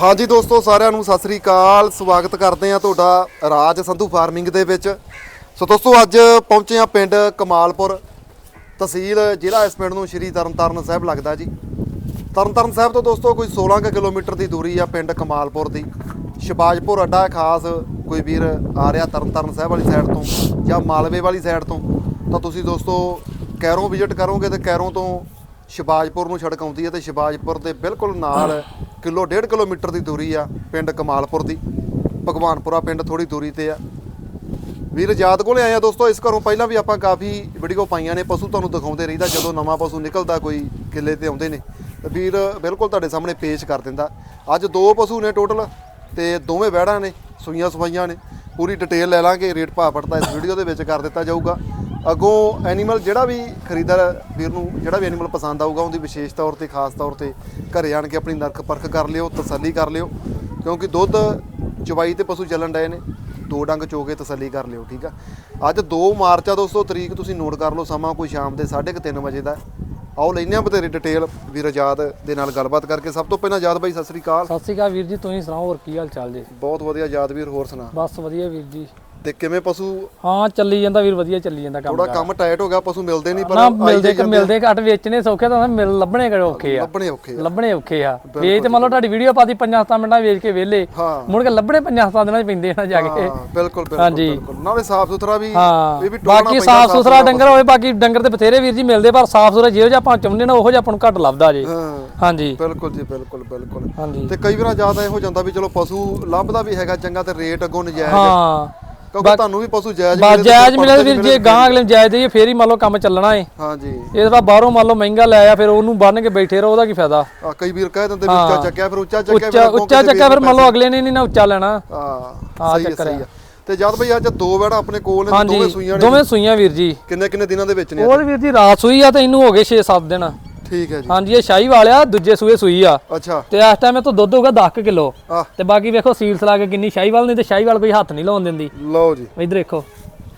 ਹਾਂਜੀ ਦੋਸਤੋ, ਸਾਰਿਆਂ ਨੂੰ ਸਤਿ ਸ੍ਰੀ ਅਕਾਲ। ਸਵਾਗਤ ਕਰਦੇ ਆ ਤੁਹਾਡਾ ਰਾਜ ਸੰਧੂ ਫਾਰਮਿੰਗ ਦੇ ਵਿੱਚ। ਸੋ ਦੋਸਤੋ, ਅੱਜ ਪਹੁੰਚੇ ਆ ਪਿੰਡ ਕਮਾਲਪੁਰ ਤਹਿਸੀਲ, ਜ਼ਿਲ੍ਹਾ ਇਸ ਪਿੰਡ ਨੂੰ ਸ਼੍ਰੀ ਤਰਨਤਾਰਨ ਸਾਹਿਬ ਲੱਗਦਾ ਜੀ। ਤਰਨਤਾਰਨ ਸਾਹਿਬ ਤੋਂ ਦੋਸਤੋ, ਕੋਈ 16 ਕੁ ਕਿਲੋਮੀਟਰ ਦੀ ਦੂਰੀ ਆ ਪਿੰਡ ਕਮਾਲਪੁਰ ਦੀ। ਸ਼ਬਾਜਪੁਰ ਅੱਡਾ ਖਾਸ ਕੋਈ ਵੀਰ ਆ ਰਿਹਾ ਤਰਨਤਾਰਨ ਸਾਹਿਬ ਵਾਲੀ ਸਾਈਡ ਤੋਂ ਜਾਂ ਮਾਲਵੇ ਵਾਲੀ ਸਾਈਡ ਤੋਂ। ਤਾਂ ਤੁਸੀਂ ਦੋਸਤੋ, ਕੈਰੋਂ ਵਿਜ਼ਿਟ ਕਰੋਗੇ ਤੇ ਕੈਰੋਂ ਤੋਂ ਸ਼ਿਵਾਜਪੁਰ ਨੂੰ ਸੜਕ ਆਉਂਦੀ ਹੈ ਤੇ ਸ਼ਿਬਾਜਪੁਰ ਦੇ ਬਿਲਕੁਲ ਨਾਲ ਕਿਲੋ ਡੇਢ ਕਿਲੋਮੀਟਰ ਦੀ ਦੂਰੀ ਆ ਪਿੰਡ ਕਮਾਲਪੁਰ ਦੀ। ਭਗਵਾਨਪੁਰਾ ਪਿੰਡ ਥੋੜੀ ਦੂਰੀ ਤੇ ਆ। ਵੀਰ ਜਾਤ ਕੋਲੇ ਆਏ ਆ ਦੋਸਤੋ, ਇਸ ਘਰੋਂ ਪਹਿਲਾਂ ਵੀ ਆਪਾਂ ਕਾਫੀ ਵੀਡੀਓ ਪਾਈਆਂ ਨੇ, ਪਸ਼ੂ ਤੁਹਾਨੂੰ ਦਿਖਾਉਂਦੇ ਰਹੀਦਾ, ਜਦੋਂ ਨਵਾਂ ਪਸ਼ੂ ਨਿਕਲਦਾ, ਕੋਈ ਕਿੱਲੇ ਤੇ ਆਉਂਦੇ ਨੇ। ਤਾਂ ਵੀਰ, ਬਿਲਕੁਲ ਤੁਹਾਡੇ ਸਾਹਮਣੇ ਪੇਸ਼ ਕਰ ਦਿੰਦਾ। ਅੱਜ ਦੋ ਪਸ਼ੂ ਨੇ ਟੋਟਲ ਤੇ ਦੋਵੇਂ ਵਹਿੜਾਂ ਨੇ, ਸੂਈਆਂ ਸਫਾਈਆਂ ਨੇ। ਪੂਰੀ ਡਿਟੇਲ ਲੈ ਲਾਂਗੇ, ਰੇਟ ਭਾਅ ਪੜਤਾ ਇਸ ਵੀਡੀਓ ਦੇ ਵਿੱਚ ਕਰ ਦਿੱਤਾ ਜਾਊਗਾ। ਅੱਗੋਂ ਐਨੀਮਲ ਜਿਹੜਾ ਵੀ ਖਰੀਦਦਾਰ ਵੀਰ ਨੂੰ ਜਿਹੜਾ ਵੀ ਐਨੀਮਲ ਪਸੰਦ ਆਊਗਾ ਉਹਦੀ ਵਿਸ਼ੇਸ਼ ਤੌਰ ਤੇ ਖਾਸ ਤੌਰ ਤੇ ਘਰੇ ਆਣ ਕੇ ਆਪਣੀ ਨਰਖ ਪਰਖ ਕਰ ਲਿਓ ਤਸੱਲੀ ਕਰ ਲਿਓ ਕਿਉਂਕਿ ਦੁੱਧ ਚਵਾਈ ਤੇ ਪਸ਼ੂ ਚੱਲਣ ਡਏ ਨੇ ਦੋ ਡੰਗ ਚੋ ਕੇ ਤਸੱਲੀ ਕਰ ਲਿਓ ਠੀਕ ਆ? ਅੱਜ 2 ਮਾਰਚ ਆ ਦੋਸਤੋ ਤਰੀਕ ਤੁਸੀਂ ਨੋਟ ਕਰ ਲਓ ਸਮਾਂ ਕੋਈ ਸ਼ਾਮ ਦੇ 3:30 ਵਜੇ ਦਾ। ਆਓ ਲੈਨੇ ਆ ਬਤੇਰੀ ਡਿਟੇਲ ਵੀਰ ਆਜ਼ਾਦ ਦੇ ਨਾਲ ਗੱਲਬਾਤ ਕਰਕੇ। ਸਭ ਤੋਂ ਪਹਿਲਾਂ ਆਜ਼ਾਦ ਬਾਈ ਸਤਿ ਸ੍ਰੀ ਅਕਾਲ। ਸਤਿ ਸ਼੍ਰੀ ਅਕਾਲ ਵੀਰ ਜੀ ਤੁਸੀਂ ਸੁਣਾਓ ਹੋਰ ਕੀ ਹਾਲ ਚਾਲ ਜੀ? ਬਹੁਤ ਵਧੀਆ ਆਜ਼ਾਦ ਵੀਰ ਹੋਰ ਸੁਣਾ। ਬਸ ਵਧੀਆ ਵੀਰ ਜੀ। ਤੇ ਕਿਵੇਂ ਪਸ਼ੂ ਹਾਂ ਚੱਲੀ ਜਾਂਦਾ ਵੀਰ ਵਧੀਆ ਚੱਲੀ ਜਾਂਦਾ ਕੰਮ ਥੋੜਾ ਕੰਮ ਟਾਈਟ ਹੋ ਗਿਆ ਪਸ਼ੂ ਮਿਲਦੇ ਨਹੀਂ ਪਰ ਨਾ ਮਿਲਦੇ ਕਿ। ਮਿਲਦੇ ਘੱਟ ਵੇਚਣੇ ਸੌਖੇ ਤਾਂ ਮਿਲ ਲੱਭਣੇ ਕਿਹੜੇ ਔਖੇ ਆ। ਲੱਭਣੇ ਔਖੇ ਆ। ਲੱਭਣੇ ਔਖੇ ਆ। ਵੇਚ ਤੇ ਮੰਨ ਲਓ ਤੁਹਾਡੀ ਵੀਡੀਓ ਪਾਤੀ 50 ਮਿੰਟਾਂ ਵੇਚ ਕੇ ਵਿਹਲੇ। ਹਾਂ। ਮੁੜ ਕੇ ਲੱਭਣੇ 50 ਦਿਨਾਂ ਚ ਪੈਂਦੇ ਨਾ ਜਾ ਕੇ। ਬਿਲਕੁਲ ਬਿਲਕੁਲ ਨਾਲੇ ਸਾਫ਼ ਸੁਥਰਾ ਵੀ ਇਹ ਵੀ ਬਾਕੀ ਸਾਫ਼ ਸੁਥਰਾ ਡੰਗਰ ਹੋਵੇ ਬਾਕੀ ਡੰਗਰ ਤੇ ਬਥੇਰੇ ਵੀਰ ਜੀ ਮਿਲਦੇ ਪਰ ਸਾਫ਼ ਸੁਥਰਾ ਜਿਹੋ ਜਿਹਾ ਆਪਾਂ ਚਾਹੁੰਦੇ ਨਾ ਉਹੋ ਜਿਹਾ ਆਪਾਂ ਨੂੰ ਘੱਟ ਲੱਭਦਾ ਜੇ। ਹਾਂਜੀ। ਬਿਲਕੁਲ ਜੀ ਬਿਲਕੁਲ ਬਿਲਕੁਲ। ਹਾਂਜੀ। ਤੇ ਕਈ ਵਾਰ ਜ਼ਿਆਦਾ ਇਹੋ ਜਾਂਦਾ ਵੀ ਚਲੋ ਪਸ਼ੂ ਲੱਭਦਾ ਵੀ ਹੈਗਾ ਚੰਗਾ ਤੇ ਰੇਟ ਅੱਗੋਂ ਨਜਾਇਜ਼। ਹਾਂ। ਕਿਉਂਕਿ ਤੁਹਾਨੂੰ ਵੀ ਪਸ਼ੂ ਜਾਇਜ਼ ਤੇ ਜਾਇਜ਼ ਮਿਲੇ ਵੀਰ ਜੀ ਗਾਂ ਅਗਲੇ ਨੂੰ ਜਾਇਜ਼ ਦੇਈਏ ਫੇਰ ਹੀ ਮੰਨ ਲਓ ਕੰਮ ਚੱਲਣਾ ਏ। ਹਾਂਜੀ। ਇਹ ਤਾਂ ਬਾਹਰੋਂ ਮੰਨ ਲਓ ਮਹਿੰਗਾ ਲੈ ਆ ਫਿਰ ਉਹਨੂੰ ਬੰਨ ਕੇ ਬੈਠੇ ਰਹੋ ਉਹਦਾ ਕੀ ਫਾਇਦਾ? ਆ ਕਈ ਵੀਰ ਕਹਿ ਦਿੰਦੇ ਵੀ ਉੱਚਾ ਚੱਕਿਆ ਫਿਰ ਉੱਚਾ ਚੱਕਿਆ ਅੱਗੋਂ ਉੱਚਾ ਚੱਕਿਆ ਫਿਰ ਮੰਨ ਲਓ ਅਗਲੇ ਨੇ ਨਹੀਂ ਨਾ ਉੱਚਾ ਲੈਣਾ। ਹਾਂ ਹੈ ਚੱਕਰ ਸਹੀ ਹੈ। ਤੇ ਜਦ ਬਈ ਅੱਜ ਦੋ ਵੜਾ ਆਪਣੇ ਕੋਲ ਨੇ ਦੋਵੇਂ ਸੂਈਆਂ ਨੇ ਦੋਵੇਂ ਸੂਈਆਂ ਵੀਰ ਜੀ। ਕਿੰਨੇ ਕਿੰਨੇ ਦਿਨਾਂ ਦੇ ਵਿੱਚ ਨੇ ਉਹ ਵੀਰ ਜੀ ਰਾਤ ਸੂਈ ਆ ਤੇ ਇਹਨੂੰ ਹੋ ਗਏ 6-7 ਦਿਨ। ਠੀਕ ਹੈ ਜੀ। ਹਾਂਜੀ ਇਹ ਸ਼ਾਹੀ ਵਾਲਿਆ ਦੂਜੇ ਸੂਏ ਸੂਈ ਆ। ਅੱਛਾ। ਤੇ ਇਸ ਟਾਈਮ ਇਹ ਤੋਂ ਦੁੱਧ ਹੋਗਾ 10 ਕਿਲੋ। ਤੇ ਬਾਕੀ ਵੇਖੋ ਸੀਲਸ ਲਾ ਕੇ ਕਿੰਨੀ ਸ਼ਾਹੀ ਵਾਲ ਨਹੀਂ ਤੇ ਸ਼ਾਹੀ ਵਾਲ ਕੋਈ ਹੱਥ ਨਹੀਂ ਲਾਉਣ ਦਿੰਦੀ। ਲਓ ਜੀ। ਇਧਰ ਦੇਖੋ।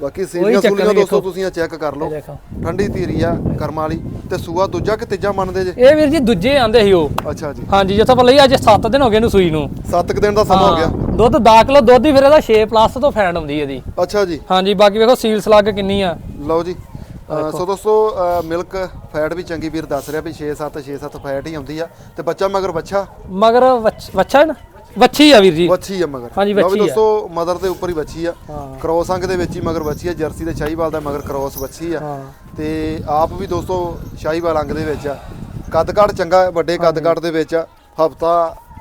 ਬਾਕੀ ਸੀਰੀਆਂ ਚੱਕਰ ਦੋਸਤੋ ਤੁਸੀਂ ਆ ਚੈੱਕ ਕਰ ਇਹ ਲਓ ਦੇਖੋ। ਠੰਡੀ ਧੀਰੀ ਆ ਕਰਮਾਂ ਵਾਲੀ। ਤੇ ਸੂਆ ਦੂਜਾ ਕਿ ਤੀਜਾ ਮੰਨਦੇ ਜੇ? ਇਹ ਵੀਰ ਜੀ ਦੂਜੇ ਆਂਦੇ ਸੀ ਉਹ। ਅੱਛਾ ਜੀ। ਹਾਂਜੀ ਜਿੱਥੋਂ ਆਪਾਂ ਲਈ ਅੱਜ 7 ਦਿਨ ਹੋ ਗਏ ਇਹਨੂੰ ਸੂਈ ਨੂੰ। 7 ਦਿਨ ਦਾ ਸਮਾਂ ਹੋ ਗਿਆ। ਦੁੱਧ 10 ਕਿਲੋ ਦੁੱਧ ਹੀ ਫਿਰ ਇਹਦਾ 6 ਪਲੱਸ ਤੋਂ ਫੈਂਡ ਆਉਂਦੀ ਇਹਦੀ। ਅੱਛਾ ਜੀ। ਹਾਂਜੀ ਬਾਕੀ ਵੇਖੋ ਸੀਲਸ ਲਾ ਕੇ ਕਿੰਨੀ ਆ। ਲਓ ਜੀ। ਸੋ ਦੋਸਤੋ ਮਿਲਕ ਫੈਟ ਵੀ ਚੰਗੀ ਵੀਰ ਦੱਸ ਰਿਹਾ ਵੀ 6-7 6-7 ਫੈਟ ਹੀ ਆਉਂਦੀ ਆ। ਤੇ ਬੱਚਾ ਮਗਰ ਬੱਚਾ ਮਗਰ ਹੈ ਨਾ? ਵੱਛੀ ਆ ਵੀਰ ਜੀ। ਵੱਛੀ ਆ ਮਗਰ। ਹਾਂਜੀ, ਵੱਛੀ ਆ। ਦੋਸਤੋ ਮਦਰ ਦੇ ਉੱਪਰ ਹੀ ਵੱਛੀ ਆ। ਕ੍ਰੋਸ ਅੰਗ ਦੇ ਵਿੱਚ ਹੀ ਮਗਰ ਵੱਛੀ ਆ ਜਰਸੀ ਦੇ ਸ਼ਾਹੀਵਾਲ ਦਾ ਮਗਰ ਕ੍ਰੋਸ ਵੱਛੀ ਆ। ਤੇ ਆਪ ਵੀ ਦੋਸਤੋ ਸ਼ਾਹੀਵਾਲ ਅੰਗ ਦੇ ਵਿੱਚ ਆ। ਕੱਦ ਕਾਠ ਚੰਗਾ ਵੱਡੇ ਕੱਦ ਕਾਠ ਦੇ ਵਿੱਚ ਆ। ਹਫਤਾ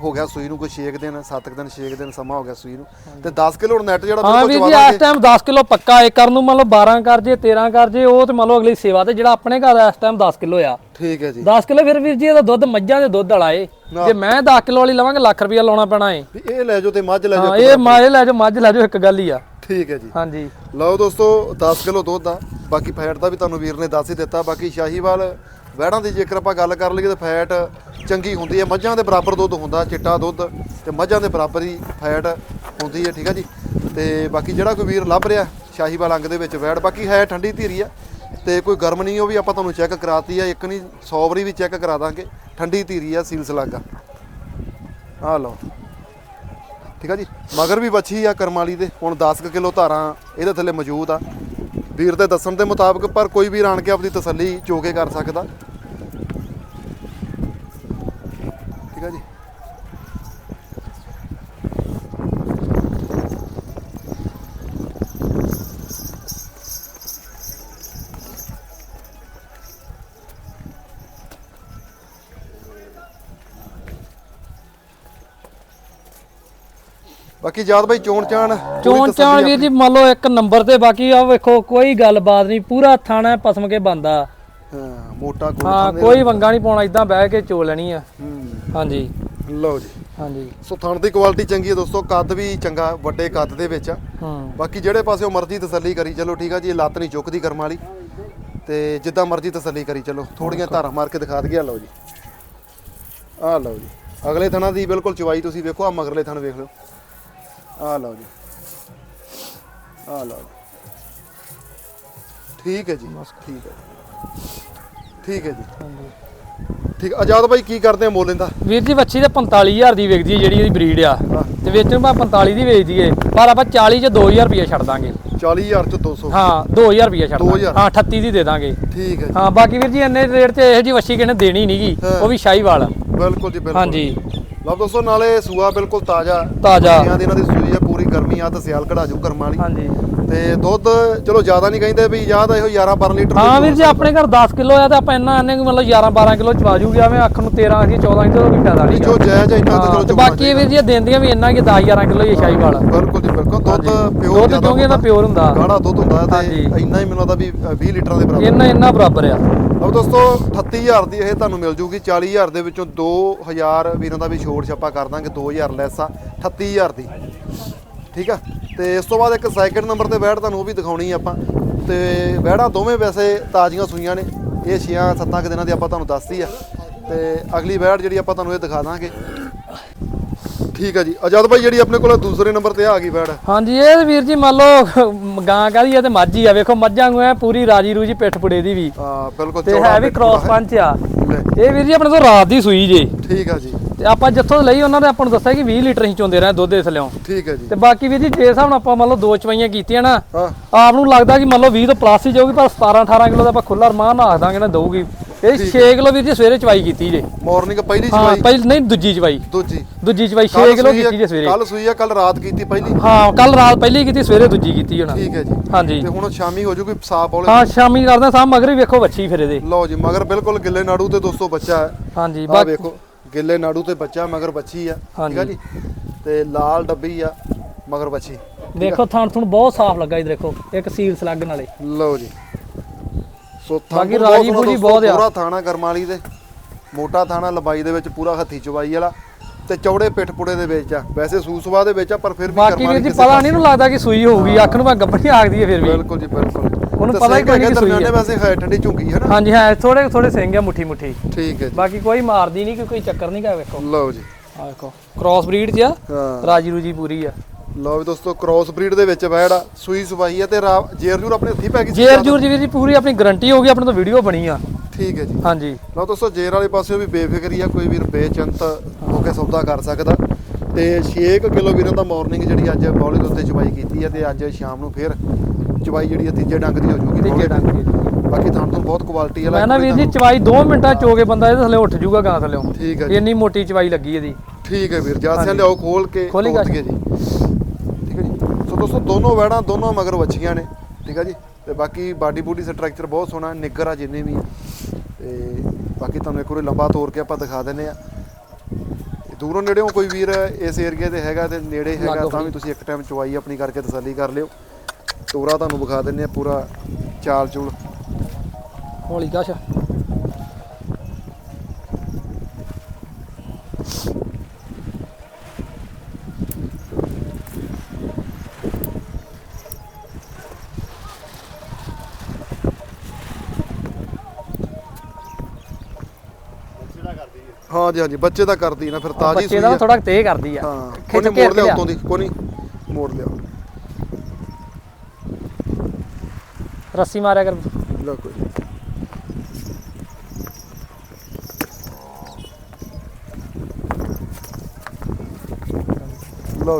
ਹੋ ਗਿਆ ਸੂਈ ਨੂੰ ਕੋਈ 6 ਦਿਨ 7 ਦਿਨ 6 ਦਿਨ ਸਮਾਂ ਹੋ ਗਿਆ ਸੂਈ ਨੂੰ। ਤੇ 10 ਕਿਲੋ ਨੈਟ ਜਿਹੜਾ ਹਾਂ ਵੀਰ ਜੀ ਇਸ ਟਾਈਮ 10 ਕਿਲੋ ਪੱਕਾ ਇੱਕ ਕਰਨ ਨੂੰ ਮੰਨ ਲਓ 12 ਕਰ ਜੇ 13 ਕਰ ਜੇ ਉਹ ਤੇ ਮੰਨ ਲਓ ਅਗਲੀ ਸੇਵਾ ਤੇ ਜਿਹੜਾ ਆਪਣੇ ਘਰ ਇਸ ਟਾਈਮ 10 ਕਿਲੋ ਆ। ਠੀਕ ਹੈ ਜੀ। 10 ਕਿਲੋ ਫਿਰ ਵੀਰ ਜੀ ਇਹਦਾ ਦੁੱਧ ਮੱਝਾਂ ਦੇ ਦੁੱਧ ਵਾਲਾ ਏ। ਜੇ ਮੈਂ 10 ਕਿਲੋ ਵਾਲੀ ਲਵਾਂਗੇ ਲੱਖ ਰੁਪਇਆ ਲਾਉਣਾ ਪੈਣਾ ਏ। ਵੀ ਇਹ ਲੈ ਜਾਓ ਤੇ ਮੱਝ ਲੈ ਜਾਓ ਹਾਂ ਇਹ ਮਾਰੇ ਲੈ ਜਾਓ ਮੱਝ ਲੈ ਜਾਓ ਇੱਕ ਗੱਲ ਹੀ ਆ। ਠੀਕ ਹੈ ਜੀ। ਹਾਂਜੀ। ਲਓ ਦੋਸਤੋ 10 ਕਿਲੋ ਦੁੱਧ ਆ। ਬਾਕੀ ਫੈਟ ਦਾ ਵੀ ਤੁਹਾਨੂੰ ਵੀਰ ਨੇ ਦੱਸ ਹੀ ਦਿੱਤਾ। ਬਾਕੀ ਸ਼ਾਹੀਵਾਲ ਵੈੜਾਂ ਦੀ ਜੇਕਰ ਆਪਾਂ ਗੱਲ ਕਰ ਲਈਏ ਤਾਂ ਫੈਟ ਚੰਗੀ ਹੁੰਦੀ ਹੈ, ਮੱਝਾਂ ਦੇ ਬਰਾਬਰ ਦੁੱਧ ਹੁੰਦਾ, ਚਿੱਟਾ ਦੁੱਧ ਤੇ ਮੱਝਾਂ ਦੇ ਬਰਾਬਰ ਹੀ ਫੈਟ ਹੁੰਦੀ ਹੈ, ਠੀਕ ਹੈ ਜੀ? ਤੇ ਬਾਕੀ ਜਿਹੜਾ ਕੋਈ ਵੀਰ ਲੱਭ ਰਿਹਾ ਸ਼ਾਹੀਵਾਲ ਅੰਗ ਦੇ ਵਿੱਚ ਵੈੜ ਬਾਕੀ ਹੈ ਠੰਡੀ ਧੀਰੀ ਆ ਤੇ ਕੋਈ ਗਰਮ ਨਹੀਂ, ਉਹ ਵੀ ਆਪਾਂ ਤੁਹਾਨੂੰ ਚੈੱਕ ਕਰਾਤੀ ਆ, ਇੱਕ ਨਹੀਂ 100 ਵਾਰੀ ਵੀ ਚੈੱਕ ਕਰਾ ਦਾਂਗੇ, ਠੰਡੀ ਧੀਰੀ ਆ ਸੀਲਸ ਲੱਗਾ ਆ ਲਓ। ਠੀਕ ਆ ਜੀ? ਮਗਰ ਵੀ ਬੱਚੀ ਆ ਕਰਮਾਲੀ ਦੇ, ਹੁਣ 10 ਕਿਲੋ ਧਾਰਾਂ ਇਹਦੇ ਥੱਲੇ ਮੌਜੂਦ ਆ। ਵੀਰ ਦੇ ਦੱਸਣ ਦੇ ਮੁਤਾਬਕ ਪਰ ਕੋਈ ਵੀ ਆਣ ਕੇ ਆਪਣੀ ਤਸੱਲੀ ਚੋਕੇ ਕਰ ਸਕਦਾ। ਬਾਕੀ ਯਾਦ ਬਾਈ ਚੋਣ ਚਾਣ ਚੋਣ ਚਾਣ ਵੀਰ ਜੀ ਮੰਨ ਲਓ ਇੱਕ ਨੰਬਰ ਤੇ ਬਾਕੀ ਆ ਵੇਖੋ ਕੋਈ ਗੱਲਬਾਤ ਨਹੀਂ ਪੂਰਾ ਥਾਣਾ ਪਸਮ ਕੇ ਬੰਦਾ। ਹਾਂ ਮੋਟਾ ਕੋਈ ਹਾਂ ਕੋਈ ਵੰਗਾ ਨਹੀਂ ਪਾਉਣਾ ਇਦਾਂ ਬਹਿ ਕੇ ਚੋ ਲੈਣੀ ਆ। ਹਾਂਜੀ। ਲਓ ਜੀ। ਹਾਂਜੀ। ਸੋ ਥਣ ਦੀ ਕੁਆਲਿਟੀ ਚੰਗੀ ਹੈ ਦੋਸਤੋ ਕੱਦ ਵੀ ਚੰਗਾ ਵੱਡੇ ਕੱਦ ਦੇ ਵਿੱਚ ਆ। ਹੂੰ। ਬਾਕੀ ਜਿਹੜੇ ਪਾਸਿਓਂ ਮਰਜ਼ੀ ਤਸੱਲੀ ਕਰੀ ਚਲੋ ਠੀਕ ਆ ਜੀ ਇਹ ਲੱਤ ਨਹੀਂ ਚੁੱਕਦੀ ਕਰਮ ਵਾਲੀ। ਤੇ ਜਿੱਦਾਂ ਮਰਜ਼ੀ ਤਸੱਲੀ ਕਰੀ ਚਲੋ ਥੋੜੀਆਂ ਧਾਰਾਂ ਮਾਰ ਕੇ ਦਿਖਾ ਦਈਏ ਲਓ ਜੀ। ਲਓ ਜੀ। ਅਗਲੇ ਥਣਾ ਦੀ ਬਿਲਕੁਲ ਚਵਾਈ ਤੁਸੀਂ ਵੇਖੋ ਆ ਮਗਰਲੇ ਥਣ ਵੇਖ ਲਓ। ਆਹ ਲਓ ਜੀ। ਆਹ ਲਓ ਠੀਕ ਹੈ ਜੀ। ਠੀਕ ਹੈ ਠੀਕ ਹੈ ਜੀ। ਠੀਕ ਆਜ਼ਾਦ ਬਾਈ ਕੀ ਕਰਦੇ ਆ ਮੁੱਲ ਇਹਦਾ ਵੀਰ ਜੀ ਵੱਛੀ ਤੇ 45000 ਦੀ ਵਿਕਦੀ ਹੈ ਜਿਹੜੀ ਇਹਦੀ ਬਰੀਡ ਆ। ਤੇ ਵੇਚਣ ਬਾ 45 ਦੀ ਵੇਚ ਦਈਏ ਪਰ ਆਪਾਂ 40 ਚ 2000 ਰੁਪਏ ਛੱਡ ਦਾਂਗੇ। 40000 ਚ 200 ਹਾਂ 2000 ਰੁਪਏ ਛੱਡ ਦਾਂਗੇ। 2000 ਹਾਂ 38 ਦੀ ਦੇ ਦਾਂਗੇ। ਠੀਕ ਹੈ ਹਾਂ ਬਾਕੀ ਵੀਰ ਜੀ ਇੰਨੇ ਰੇਟ ਤੇ ਇਹੋ ਜੀ ਵੱਛੀ ਕਿਹਨੇ ਦੇਣੀ ਨਹੀਂਗੀ। ਉਹ ਵੀ ਸ਼ਾਹੀਵਾਲ ਬਿਲਕੁਲ ਜੀ ਬਿਲਕੁਲ। ਹਾਂਜੀ। ਲਓ ਦੋਸਤੋ ਨਾਲੇ ਸੂਆ ਬਿਲਕੁਲ ਤਾਜ਼ਾ। ਤਾਜ਼ਾ। ਇਹਨਾਂ ਦੀ ਸੂਈ ਆ ਪੂਰੀ ਗਰਮੀ ਆ ਤੇ ਸਿਆਲ ਕਢਾ ਜੂ ਕਰਮ ਵਾਲੀ। ਹਾਂਜੀ। ਤੇ ਦੁੱਧ ਚਲੋ ਜ਼ਿਆਦਾ ਨਹੀਂ ਕਹਿੰਦੇ ਵੀ ਜ਼ਿਆਦਾ ਇਹੋ 11 12 ਲੀਟਰ ਹਾਂ ਵੀਰ ਜੀ ਆਪਣੇ ਘਰ 10 ਕਿਲੋ ਆ ਤੇ ਆਪਾਂ ਇੰਨਾ ਆਨੇ ਮਤਲਬ 11 12 ਕਿਲੋ ਚਵਾ ਜੂਗੇ ਐਵੇਂ ਅੱਖ ਨੂੰ 13 ਅਸੀਂ 14 ਇੰਚ ਦਾ ਵੀ ਫਾਇਦਾ ਨਹੀਂ ਜੋ ਜਾਇਜ਼ ਇੰਨਾ ਤਾਂ ਚਲੋ ਬਾਕੀ ਵੀਰ ਜੀ ਦਿੰਦੀਆਂ ਵੀ ਇੰਨਾ ਕਿ 10 11 ਕਿਲੋ ਹੀ ਸ਼ਾਹੀਵਾਲ ਬਿਲਕੁਲ ਜੀ ਬਿਲਕੁਲ। ਦੁੱਧ ਪਿਓਰ ਦੁੱਧ ਕਿਉਂਕਿ ਇਹਦਾ ਪਿਓਰ ਹੁੰਦਾ। ਗਾੜਾ ਦੁੱਧ ਹੁੰਦਾ ਤੇ। ਇੰਨਾ ਹੀ ਮੈਨੂੰ ਲੱਗਦਾ ਵੀ ਅ, 20 ਲੀਟਰਾਂ ਦੇ ਬਰਾਬਰ। ਇੰਨਾ ਇੰਨਾ ਬਰਾਬਰ ਆ। ਲਓ ਦੋਸਤੋ 38000 ਦੀ ਇਹ ਤੁਹਾਨੂੰ ਮਿਲ ਜੂਗੀ 40000 ਦੇ ਵਿੱਚੋਂ 2000 ਵੀਰਾਂ ਦਾ ਵੀ ਛੋੜ ਛਾਪਾ ਕਰ ਦਾਂਗੇ 2000 ਲੈਸ ਆ 38000 ਦੀ। ਠੀਕ ਆ? ਤੇ ਇਸ ਤੋਂ ਬਾਅਦ ਇੱਕ ਸੈਕਿੰਡ ਨੰਬਰ ਤੇ ਬੈੜ ਤੁਹਾਨੂੰ ਉਹ ਵੀ ਦਿਖਾਉਣੀ ਆ ਆਪਾਂ। ਤੇ ਬੈੜਾਂ ਦੋਵੇਂ ਵੈਸੇ ਤਾਜ਼ੀਆਂ ਸੂਈਆਂ ਨੇ। ਇਹ 6-7 ਕੁ ਦਿਨਾਂ ਦੀ ਆਪਾਂ ਤੁਹਾਨੂੰ ਦੱਸਦੀ ਆ। ਤੇ ਅਗਲੀ ਬੈੜ ਜਿਹੜੀ ਆਪਾਂ ਤੁਹਾਨੂੰ ਇਹ ਦਿਖਾ ਦਾਂਗੇ। ਠੀਕ ਆ ਜੀ। ਆਜ਼ਾਦ ਭਾਈ ਜਿਹੜੀ ਆਪਣੇ ਕੋਲ ਦੂਸਰੇ ਨੰਬਰ ਤੇ ਆ ਗਈ ਬੈੜ ਹਾਂਜੀ ਇਹ ਵੀਰ ਜੀ ਮੰਨ ਲਓ ਗਾਂ ਕਾਦੀ ਆ ਤੇ ਮੱਝ ਹੀ ਆ। ਵੇਖੋ ਮੱਝਾਂ ਨੂੰ ਐ ਪੂਰੀ ਰਾਜੀ ਰੂਜੀ ਪਿੱਠ ਪੁੜੇ ਦੀ ਵੀ। ਆ ਬਿਲਕੁਲ ਤੇ ਹੈ ਵੀ ਕ੍ਰਾਸ ਪੰਚ ਆ। ਇਹ ਵੀਰ ਜੀ ਆਪਣੇ ਤੋਂ ਰਾਤ ਦੀ ਸੂਈ ਜੇ। ਠੀਕ ਆ ਜੀ। ਤੇ ਆਪਾਂ ਜਿੱਥੋਂ ਲਈ ਉਹਨਾਂ ਨੇ ਆਪਾਂ ਨੂੰ ਦੱਸਿਆ ਕਿ 20 ਲੀਟਰ ਹੀ ਚੋਂਦੇ ਰਹੇ ਦੁੱਧ ਇਸ ਲਿਓ ਠੀਕ ਆ ਜੀ। ਤੇ ਬਾਕੀ ਵੀਰ ਜੀ ਜੇ ਹਿਸਾਬ ਨਾਲ ਆਪਾਂ ਮੰਨ ਲਓ ਦੋ ਚਵਾਈਆਂ ਕੀਤੀਆਂ ਨਾ ਹਾਂ। ਆਪ ਨੂੰ ਲੱਗਦਾ ਕਿ ਮੰਨ ਲਓ 20 ਤੋਂ ਪਲੱਸ ਹੀ ਜਾਊਗੀ ਪਰ 17 18 ਕਿਲੋ ਦਾ ਆਪਾਂ ਖੁੱਲਾ ਰਮਾਨ ਨਾਖ ਦਾਂਗੇ ਨਾ ਦਊਗੀ। ਇਹ 6 ਕਿਲੋ ਵੀਰ ਜੀ ਸਵੇਰੇ ਚਵਾਈ ਕੀਤੀ ਜੇ। ਮਾਰਨਿੰਗ ਪਹਿਲੀ ਹਾਂ ਚਵਾਈ। ਪਹਿਲੀ ਨਹੀਂ ਦੂਜੀ ਚਵਾਈ। ਦੂਜੀ। ਦੂਜੀ ਚਵਾਈ 6 ਕਿਲੋ ਕੀਤੀ ਜੇ ਸਵੇਰੇ। ਕੱਲ ਸੂਈ ਆ ਕੱਲ ਰਾਤ ਕੀਤੀ ਪਹਿਲੀ। ਹਾਂ ਕੱਲ ਰਾਤ ਪਹਿਲੀ ਕੀਤੀ ਸਵੇਰੇ ਦੂਜੀ ਕੀਤੀ ਹੋਣਾ। ਠੀਕ ਹੈ ਜੀ। ਹਾਂਜੀ। ਤੇ ਹੁਣ ਸ਼ਾਮੀ ਹੋ ਜੂਗੀ ਸਾਫ਼ ਬੋਲੇ ਹਾਂ ਸ਼ਾਮੀ ਕਰਦੇ ਸਾਹ ਮਗਰ ਹੀ ਵੇਖੋ ਬੱਚੀ ਫਿਰ ਇਹਦੇ। ਲਓ ਜੀ ਮਗਰ ਬਿਲਕੁਲ ਗਿੱਲੇ ਨਾੜੂ ਤੇ ਦੋਸਤੋ ਬੱਚਾ ਹੈ। ਹਾਂਜੀ ਬਾਕੀ ਵੇਖੋ। ਗਿੱਲੇ ਨਾੜੂ ਤੇ ਬੱਚਾ ਮਗਰ ਬੱਚੀ ਆ ਠੀਕ ਆ। ਜੀ? ਤੇ ਲਾਲ ਡੱਬੀ ਆ ਮਗਰ ਬੱਚੀ ਦੇਖੋ ਥਣ ਥਣ ਬਹੁਤ ਸਾਫ਼ ਲੱਗਾ ਇਹ ਦੇਖੋ ਇੱਕ ਸੀਲ ਸਲੱਗ ਨਾਲੇ। ਲਓ ਜੀ। ਸੋ ਬਾਕੀ ਰਾਜੀ ਦੋਸਤੋ, ਬਹੁਤ ਆ। ਪੂਰਾ ਥਾਣਾ ਕਰਮਾਲੀ ਦੇ ਮੋਟਾ ਥਾਣਾ ਲੰਬਾਈ ਦੇ ਵਿੱਚ ਪੂਰਾ ਹੱਥੀ ਚਵਾਈ ਵਾਲਾ ਤੇ ਚੌੜੇ ਪਿੱਠ ਪੁੜੇ ਦੇ ਵਿੱਚ ਆ। ਵੈਸੇ ਸੂਸਵਾ ਦੇ ਵਿੱਚ ਆ ਪਰ ਫਿਰ ਵੀ ਬਾਕੀ ਕਰਮਾਲੀ ਜੀ ਕਿਸੇ ਪਤਾ ਨਹੀਂ ਨੂੰ ਲੱਗਦਾ ਕਿ ਸੂਈ ਹੋਊਗੀ ਅੱਖ ਨੂੰ ਮੈਂ ਗੱਬਣੀ ਆਖਦੀ ਹੈ ਫਿਰ ਵੀ। ਬਿਲਕੁਲ ਜੀ ਬਿਲਕੁਲ। ਉਹਨੂੰ ਪਤਾ ਹੀ ਕੋਈ ਨਹੀਂ ਕਿ ਸੂਈ ਆ। ਵੈਸੇ ਹੈ ਠੰਡੀ ਝੁੰਗੀ ਹੈ ਨਾ। ਹਾਂਜੀ ਹੈ ਥੋੜੇ ਥੋੜੇ ਸਿੰਘ ਆ ਮੁੱਠੀ ਮੁੱਠੀ। ਠੀਕ ਹੈ ਜੀ। ਬਾਕੀ ਕੋਈ ਮਾਰਦੀ ਨਹੀਂ ਕਿ ਕੋਈ ਚੱਕਰ ਨਹੀਂ ਗਾ ਵੇਖੋ। ਲਓ ਜੀ। ਆ ਵੇਖੋ ਕ੍ਰਾਸ ਬਰੀਡ 'ਚ ਆ ਹਾਂ। ਰਾਜੀ ਰੂਜੀ ਪੂਰੀ ਆ। ਲਓ ਵੀ ਦੋਸਤੋ ਕ੍ਰਾਸ ਬਰੀਡ ਦੇ ਵਿੱਚ ਬੈੜ ਆ ਸੂਈ ਸਵਾਈ ਆ ਤੇ ਜੇਰ ਜੂਰ ਆਪਣੇ ਹੱਥੀ ਪੈ ਗਈ ਜੇਰ ਜੂਰ ਜੀ ਪੂਰੀ ਆਪਣੀ ਗਾਰੰਟੀ ਹੋ ਗਈ ਆਪਣੇ ਤੋਂ ਵੀਡੀਓ ਬਣੀ ਆ। ਠੀਕ ਹੈ ਜੀ। ਹਾਂਜੀ। ਲਓ ਦੋਸਤੋ ਜੇਰ ਵਾਲੇ ਪਾਸੇ ਵੀ ਬੇਫਿਕਰੀ ਆ ਕੋਈ ਵੀਰ ਬੇਚੰਤ ਹੋ ਕੇ ਸੌਦਾ ਕਰ ਸਕਦਾ। ਤੇ 6 ਕਿਲੋ ਵੀਰਾਂ ਦਾ ਮਾਰਨਿੰਗ ਜਿਹੜੀ ਅੱਜ ਬੌਲਿੰਗ ਉੱਤੇ ਚਵਾਈ ਕੀਤੀ ਆ ਤੇ ਅੱਜ ਸ਼ਾਮ ਨੂੰ ਫੇਰ ਚਵਾਈ ਜਿਹੜੀ ਆ ਤੀਜੇ ਡੰਗ ਦੀ ਹੋ ਜੂਗੀ ਤੀਜੇ ਡੰਗ ਦੀ। ਬਾਕੀ ਥਾਂ ਤੋਂ ਬਹੁਤ ਕੁਆਲਿਟੀ ਵਾਲਾ ਮੈਂ ਨਾ ਵੀਰ ਜੀ ਚਵਾਈ 2 ਮਿੰਟਾਂ ਚ ਹੋ ਕੇ ਬੰਦਾ ਇਹਦੇ ਥੱਲੇ ਉੱਠ ਜੂਗਾ ਗਾਂ ਥੱਲੇ। ਠੀਕ ਹੈ ਜੀ। ਇੰਨੀ ਮੋਟੀ ਚਵਾਈ ਲੱਗੀ ਇਹਦੀ। ਠੀਕ ਹੈ ਵੀਰ ਜਾਸਿਆਂ। ਲਿਆਓ ਖੋਲ ਕੇ ਖੋਲੀ ਗਾ। ਜੀ। ਠੀਕ ਹੈ ਜੀ। ਸੋ ਦੋਸਤੋ ਦੋਨੋਂ ਵੈੜਾਂ ਦੋਨੋਂ ਮਗਰ ਵੱਛੀਆਂ ਨੇ। ਠੀਕ ਹੈ ਜੀ। ਤੇ ਬਾਕੀ ਬਾਡੀ ਬੂਡੀ ਸਟਰਕਚਰ ਬਹੁਤ ਸੋਹਣਾ ਨਿੱਗਰ ਆ ਜਿੰਨੇ ਵੀ ਤੇ ਬਾਕੀ ਤੁਹਾਨੂੰ ਇੱਕ ਵਾਰੀ ਲੰਬਾ ਤੋੜ ਕੇ ਆਪਾਂ ਦਿਖਾ ਦਿੰਨੇ ਆ। ਦੂਰੋਂ ਨੇੜੇੋਂ ਕੋਈ ਵੀਰ ਇਸ ਏਰੀਆ ਤੇ ਹੈਗਾ ਤੇ ਨੇੜੇ ਹੈਗਾ ਤਾਂ ਵੀ ਤੁਸੀਂ ਇੱਕ ਟਾਈਮ ਚਵਾਈ ਆਪਣੀ ਕਰਕੇ ਤਸੱਲੀ ਕਰ ਲਿਓ। ਤੋਰਾ ਤੁਹਾਨੂੰ ਵਿਖਾ ਦਿੰਨੇ ਆ ਪੂਰਾ ਚਾਲ ਚੂਲ। ਹੌਲੀ ਕਾਸ਼। ਹਾਂਜੀ ਹਾਂਜੀ ਬੱਚੇ ਤਾਂ ਕਰਦੀ ਨਾ ਫਿਰ ਤਾਜੀ ਬੱਚੇ ਦਾ ਥੋੜਾ ਤੇਜ਼ ਕਰਦੀ ਆ। ਹਾਂ ਕੋਈ ਮੋੜ ਲਿਆ ਲਿਆ। ਉਤੋਂ ਦੀ ਕੋਈ ਨਹੀਂ ਮੋੜ ਲਿਆ ਰੱਸੀ ਮਾਰਿਆ ਕਰ। ਲਓ ਕੋਈ ਨੀ।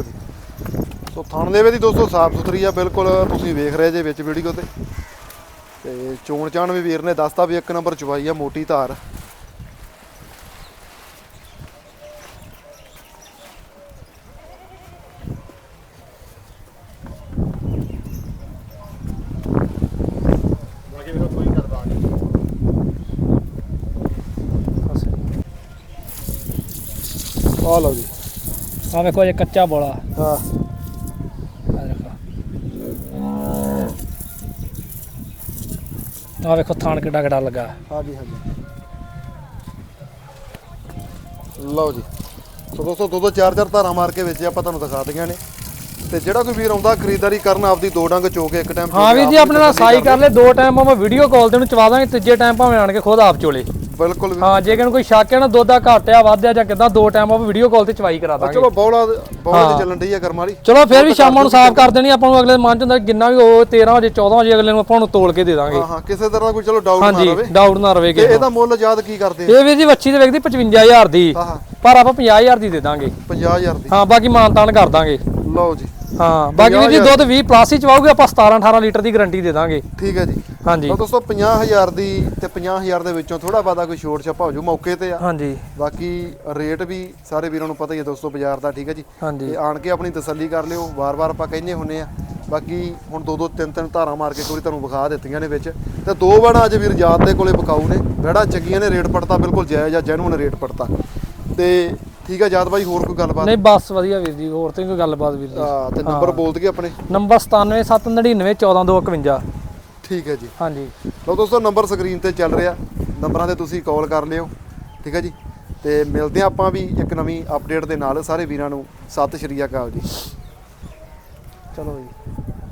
ਜੀ। ਸੋ ਥਣ ਦੇ ਦੀ ਦੋਸਤੋ ਸਾਫ਼ ਸੁਥਰੀ ਆ, ਬਿਲਕੁਲ ਤੁਸੀਂ ਵੇਖ ਰਹੇ ਜੇ ਵਿੱਚ ਵੀਡੀਓ ਤੇ। ਤੇ ਚੋਣ ਚਾਣ ਵੀ ਵੀਰ ਨੇ ਦੱਸਤਾ ਵੀ ਇੱਕ ਨੰਬਰ ਚਵਾਈ ਆ ਮੋਟੀ ਧਾਰ। ਆ ਲਓ ਜੀ। ਆ ਵੇਖੋ ਇਹ ਕੱਚਾ ਬੋਲਾ। ਹਾਂ। ਆ ਵੇਖੋ ਥਾਣ ਕਿੱਡਾ ਕਿੱਡਾ ਲੱਗਾ। ਹਾਂਜੀ ਹਾਂਜੀ ਲਓ ਜੀ। ਸੋ ਦੋਸਤੋ ਦੋ ਦੋ ਚਾਰ ਚਾਰ ਧਾਰਾਂ ਮਾਰ ਕੇ ਵਿੱਚ ਆਪਾਂ ਤੁਹਾਨੂੰ ਦਿਖਾ ਦਈਆਂ ਨੇ। ਤੇ ਜਿਹੜਾ ਕੋਈ ਵੀਰ ਆਉਂਦਾ ਖਰੀਦਦਾਰੀ ਕਰਨ ਆਪਦੀ ਦੋ ਡੰਗ ਚੋ ਕੇ ਇੱਕ ਟਾਈਮ ਹਾਂ ਵੀਰ ਜੀ ਆਪਣੇ ਨਾਲ ਸਾਈ ਕਰ ਲੈ ਦੋ ਟਾਈਮ ਆਪਾਂ ਵੀਡੀਓ ਕਾਲ ਤੇ ਨੂੰ ਚਵਾ ਦਾਂਗੇ ਤੀਜੇ ਟਾਈਮ ਭਾਵੇਂ ਆਣ ਕੇ ਖੁਦ ਆਪ ਚੋਲੇ ਬਿਲਕੁਲ ਵੀ ਹਾਂ ਜੇ ਕਿਨ ਕੋਈ ਸ਼ੱਕ ਹੈ ਨਾ ਦੁੱਧ ਦਾ ਘੱਟ ਆ ਵੱਧ ਆ ਜਾਂ ਕਿਦਾਂ ਦੋ ਟਾਈਮ ਆਪਾਂ ਵੀਡੀਓ ਕਾਲ ਤੇ ਚਵਾਈ ਕਰਾ ਦਾਂਗੇ। ਚਲੋ ਬੌਲਾ ਬੌਲਾ ਤੇ ਚੱਲਣ ਡਈ ਆ ਕਰਮ ਵਾਲੀ। ਚਲੋ ਫਿਰ ਵੀ ਸ਼ਾਮਾਂ ਨੂੰ ਸਾਫ਼ ਕਰ ਦੇਣੀ ਆਪਾਂ ਨੂੰ ਅਗਲੇ ਮਨ ਚ ਹੁੰਦਾ ਜਿੰਨਾ ਵੀ ਉਹ 13 ਵਜੇ 14 ਵਜੇ ਅਗਲੇ ਨੂੰ ਆਪਾਂ ਨੂੰ ਤੋਲ ਕੇ ਦੇ ਦਾਂਗੇ। ਹਾਂ ਹਾਂ ਕਿਸੇ ਤਰ੍ਹਾਂ ਕੋਈ ਚਲੋ ਡਾਊਟ ਨਾ ਹਾਂਜੀ ਰਵੇ। ਡਾਊਟ ਨਾ ਰਵੇ ਤੇ ਕਿਸੇ ਇਹਦਾ ਮੁੱਲ ਯਾਦ ਕੀ ਕਰਦੇ ਆ? ਇਹ ਵੀ ਜੀ ਵੱਛੀ ਦੇ ਵੇਖਦੀ 55000 ਦੀ ਪਰ ਆਪਾਂ 50000 ਦੀ ਦੇ ਦਾਂਗੇ। 50000 ਦੀ। ਹਾਂ ਬਾਕੀ ਮਾਨਤਾਨ ਕਰ ਦਾਂਗੇ। ਲਓ ਜੀ। ਹਾਂ ਬਾਕੀ ਵੀ ਜੀ ਦੁੱਧ 20 ਪਲੱਸ ਹੀ ਚਵਾਓਗੇ ਆਪਾਂ 17 18 ਲੀਟਰ ਦੀ ਗਾਰੰਟੀ ਦੇ ਦਾਂਗੇ। ਠੀਕ ਹੈ ਜੀ। ਹਾਂਜੀ। ਤਾਂ ਦੋਸਤੋ 50000 ਦੀ ਤੇ 50000 ਦੇ ਵਿੱਚੋਂ ਥੋੜਾ ਬਾਦਾ ਕੋਈ ਛੋਟ ਛਾਪਾ ਹੋ ਜੂ ਮੌਕੇ ਤੇ ਆ। ਹਾਂਜੀ। ਬਾਕੀ ਰੇਟ ਵੀ ਸਾਰੇ ਵੀਰਾਂ ਨੂੰ ਪਤਾ ਹੀ ਹੈ ਦੋਸਤੋ ਬਾਜ਼ਾਰ ਦਾ ਠੀਕ ਹੈ ਜੀ। ਹਾਂਜੀ। ਤੇ ਆਣ ਕੇ ਆਪਣੀ ਤਸੱਲੀ ਕਰ ਲਿਓ ਵਾਰ-ਵਾਰ ਆਪਾਂ ਕਹਿੰਦੇ ਹੁੰਨੇ ਆ। ਬਾਕੀ ਹੁਣ ਦੋ ਦੋ ਤਿੰਨ ਤਿੰਨ ਧਾਰਾਂ ਮਾਰ ਕੇ ਕੋਈ ਤੁਹਾਨੂੰ ਵਿਖਾ ਦਿੱਤੀਆਂ ਨੇ ਵਿੱਚ। ਤੇ ਦੋ ਵੜਾ ਅੱਜ ਵੀਰ ਜਾਤ ਦੇ ਕੋਲੇ ਬਕਾਊ ਨੇ। ਵੜਾ ਚੰਗੀਆਂ ਨੇ ਰੇਟ ਪੜਤਾ ਬਿਲਕੁਲ ਜਾਇਜ਼ ਆ ਜੈਨੂਨ ਰੇਟ ਪੜਤਾ। ਤੇ ਠੀਕ ਹੈ ਜਾਤ ਬਾਈ ਹੋਰ ਕੋਈ ਗੱਲਬਾਤ? ਨਹੀਂ ਬਸ ਵਧੀਆ ਵੀਰ ਜੀ ਹੋਰ ਤੇ ਕੋਈ ਗੱਲਬਾਤ ਵੀਰ ਜੀ? ਆ, ਤੇ ਨੰਬਰ ਬੋਲ ਦਈਏ ਆਪਣੇ? ਨੰਬਰ 9779914251 ਠੀਕ ਹੈ ਜੀ। ਹਾਂਜੀ। ਲਓ ਦੋਸਤੋ ਨੰਬਰ ਸਕਰੀਨ ਤੇ ਚੱਲ ਰਿਹਾ। ਨੰਬਰਾਂ ਤੇ ਤੁਸੀਂ ਕਾਲ ਕਰ ਲਿਓ ਠੀਕ ਹੈ ਜੀ? ਤੇ ਮਿਲਦੇ ਹਾਂ ਆਪਾਂ ਵੀ ਇੱਕ ਨਵੀਂ ਅਪਡੇਟ ਦੇ ਨਾਲ। ਸਾਰੇ ਵੀਰਾਂ ਨੂੰ ਸਤਿ ਸ਼੍ਰੀ ਅਕਾਲ ਜੀ। ਚਲੋ ਜੀ।